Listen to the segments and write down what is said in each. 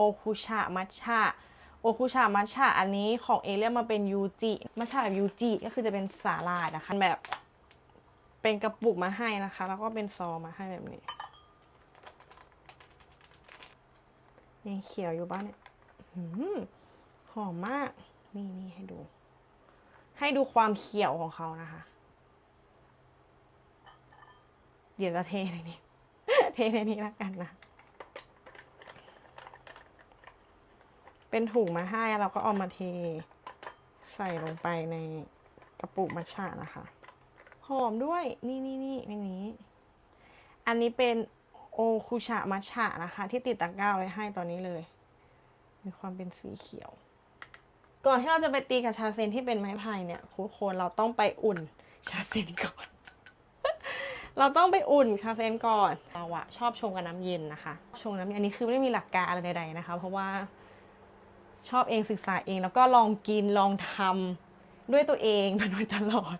โอคุชะมัชชะโอคุชะมัชชะอันนี้ของเอเรียมาเป็นยูจิมัชชะแบบยูจิก็คือจะเป็นสาลายนะคะแบบเป็นกระปุกมาให้นะคะ แล้วก็เป็นซองมาให้แบบนี้ยังเขียวอยู่บ้านเนี่ยหืมหอมมาก นี่นี่ให้ดู ให้ดูความเขียวของเขานะคะ เดี๋ยวจะเทในนี้ เทในนี้แล้วกันนะ เป็นถุงมาให้เราก็เอามาเท ใส่ลงไปในกระปุกมัชชานะคะหอมด้วยนี่นี่นี่ในนี้ อันนี้เป็นโอคุชะมัชชะนะคะ ที่ติดตะกร้าไว้ให้ตอนนี้เลย มีความเป็นสีเขียว ก่อนที่เราจะไปตีกับชาเซนที่เป็นไม้พายเนี่ยทุกคนเราต้องไปอุ่นชาเซนก่อน เราต้องไปอุ่นชาเซนก่อนเราอะชอบชงกับน้ำเย็นนะคะ ชงน้ำเย็นอันนี้คือไม่ได้มีหลักการอะไรใดๆนะคะ เพราะว่า ชอบเองศึกษาเอง แล้วก็ลองกินลองทำด้วยตัวเองมาโดยตลอด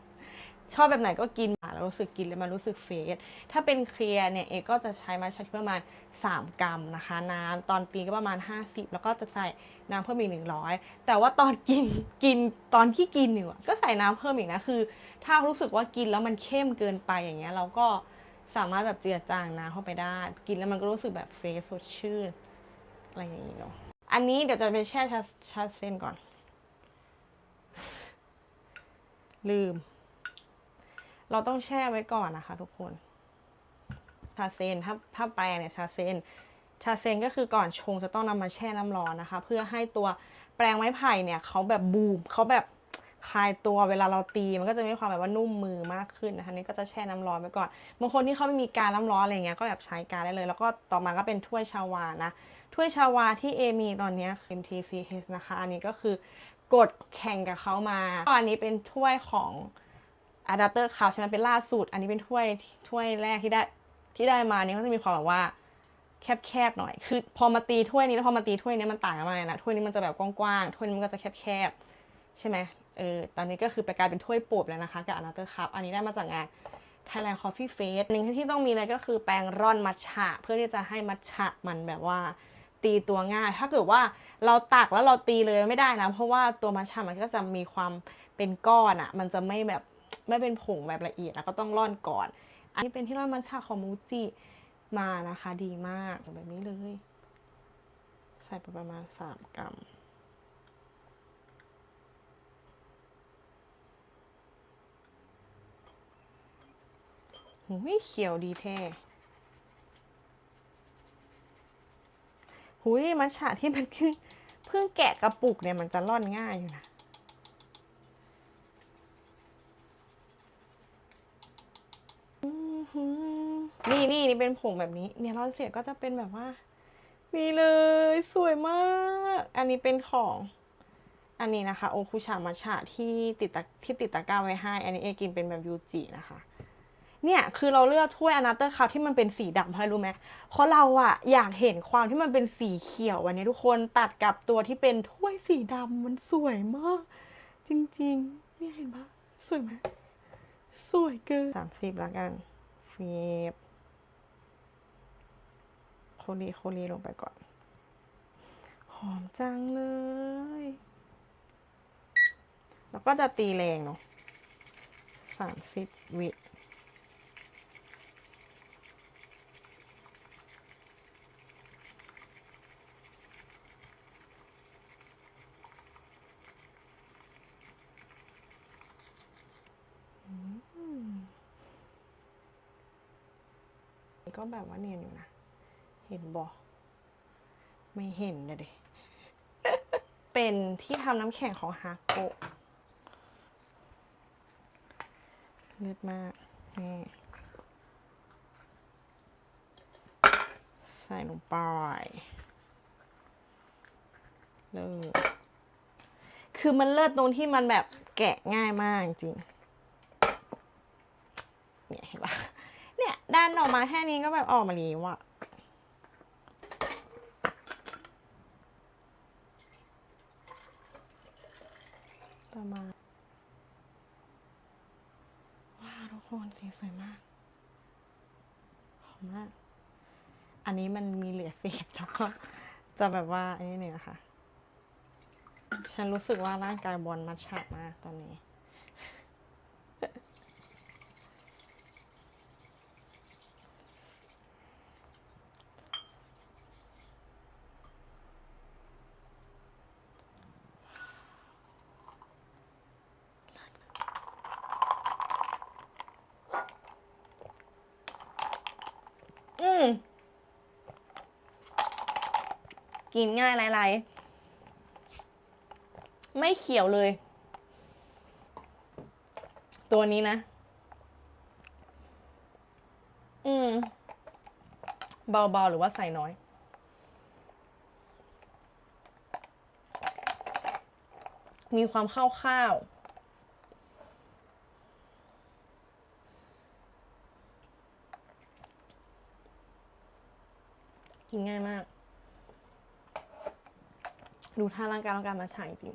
ชอบแบบไหนก็กินมาแล้วรู้สึกกินแล้วมันรู้สึกเฟสถ้าเป็นเคลียร์เนี่ยเอก็จะใช้มาใช้ที่ประมาณ 3 กรัมนะคะ น้ำตอนตีก็ประมาณ 50 แล้วก็จะใส่น้ำเพิ่มอีก 100 แต่ว่าตอนกินกินตอนที่กินอยู่ก็ใส่น้ำเพิ่มอีกนะคือ ถ้ารู้สึกว่ากินแล้วมันเข้มเกินไปอย่างเงี้ยเราก็สามารถแบบเจือจางน้ำเข้าไปได้ กินแล้วมันก็รู้สึกแบบเฟรชสดชื่นอะไรอย่างเงี้เนาะ อันนี้เดี๋ยวจะไปแช่ชาเซนก่อน ลืม เราต้องแช่ไว้ก่อนนะคะ ทุกคน ชาเซนถ้าถ้าแปลเนี่ยชาเซนชาเซนก็คือก่อนชงจะต้องนำมาแช่น้ำร้อนนะคะ เพื่อให้ตัวแปลงไม้ไผ่เนี่ยเขาแบบบูมเขาแบบ คลายตัวเวลาเราตีมันก็จะมีความแบบว่านุ่มมือมากขึ้นนะคะนี่ก็จะแช่น้ำร้อนไว้ก่อนบางคนที่เขาไม่มีการน้ำร้อนอะไรเงี้ยก็แบบใช้การได้เลย แล้วก็ต่อมาก็เป็นถ้วยชาวานะถ้วยชาวาที่เอมีตอนนี้คือ MTCH นะคะ อันนี้ก็คือกดแข่งกับเขามาอันนี้เป็นถ้วยของอะแดปเตอร์คาวใช่ไหมเป็นล่าสุด อันนี้เป็นถ้วยถ้วยแรกที่ได้ที่ได้มานี่ก็จะมีความแบบว่าแคบๆหน่อย คือ พอมาตีถ้วยนี้แล้วพอมาตีถ้วยนี้มันต่างกันมากนะถ้วยนี้มันจะแบบกว้างๆถ้วยนี้มันก็จะแคบๆใช่ไหม เออตอนนี้ก็คือไปกลายเป็นถ้วยโปบแล้วนะคะ กับ Another Cup อันนี้ได้มาจากงาน Thailand Coffee Fest หนึ่งที่ต้องมีเลยก็คือแปรงร่อนมัทฉะ เพื่อที่จะให้มัทฉะมันแบบว่าตีตัวง่าย ถ้าเกิดว่าเราตักแล้วเราตีเลยไม่ได้นะ เพราะว่าตัวมัทฉะมันก็จะมีความเป็นก้อนอะ่ะมันจะไม่แบบไม่เป็นผงแบบละเอียดแล้วก็ต้องร่อนก่อน อันนี้เป็นที่ร่อนมัทฉะของมูจิมานะคะ ดีมากแบบนี้เลย ใส่ไปประมาณสามกรัม หูยเขียวดีแท้หุยมัทฉะที่มันเพิ่งเพิ่งแกะกระปุกเนี่ยมันจะร่อนง่ายอยู่นะนี่นี่นี่เป็นผงแบบนี้ เนี่ยร่อนเสร็จก็จะเป็นแบบว่า นี่เลยสวยมาก อันนี้เป็นของอันนี้นะคะ โอคุชามัชฉะที่ติดตะที่ติดตะกร้าไว้ให้ อันนี้เอกินเป็นแบบยูจินะคะ เนี่ยคือเราเลือกถ้วยอนาเตอร์คัพที่มันเป็นสีดำเพราะอะไรรู้ไหมเพราะเราอะอยากเห็นความที่มันเป็นสีเขียววันนี้ทุกคนตัดกับตัวที่เป็นถ้วยสีดำมันสวยมาก จริงๆเนี่ยเห็นปะสวยไหมสวยเกินสามสิบละกันฟีบโคลีโคลีลงไปก่อน หอมจังเลย แล้วก็จะตีแรงเนาะสามสิบวิ ก็แบบว่าเนียนอยู่นะ เห็นบอไม่เห็นเลยดิเป็นที่ทำน้ำแข็งของฮาโกะเลือดมากนี่ใส่ลงไปเลิศคือมันเลิศตรงที่มันแบบแกะง่ายมากจริง เนี่ยเห็นปะ เนี่ยด้านออกมาแค่นี้ก็แบบออกมาแล้วอะประมาณว้าวทุกคนสีสวยมากหอมมาก อันนี้มันมีเหลือเศษแล้วก็จะแบบว่าอันนี้หนึ่งอะค่ะ ฉันรู้สึกว่าร่างกายบอลมัดฉะมากตอนนี้ อืม กินง่ายไรๆไม่เขียวเลย ตัวนี้นะ อืม เบาๆ หรือว่าใส่น้อย มีความข้าวๆกินง่ายมาก ดูท่าร่างกายร่างกายมาฉายจริง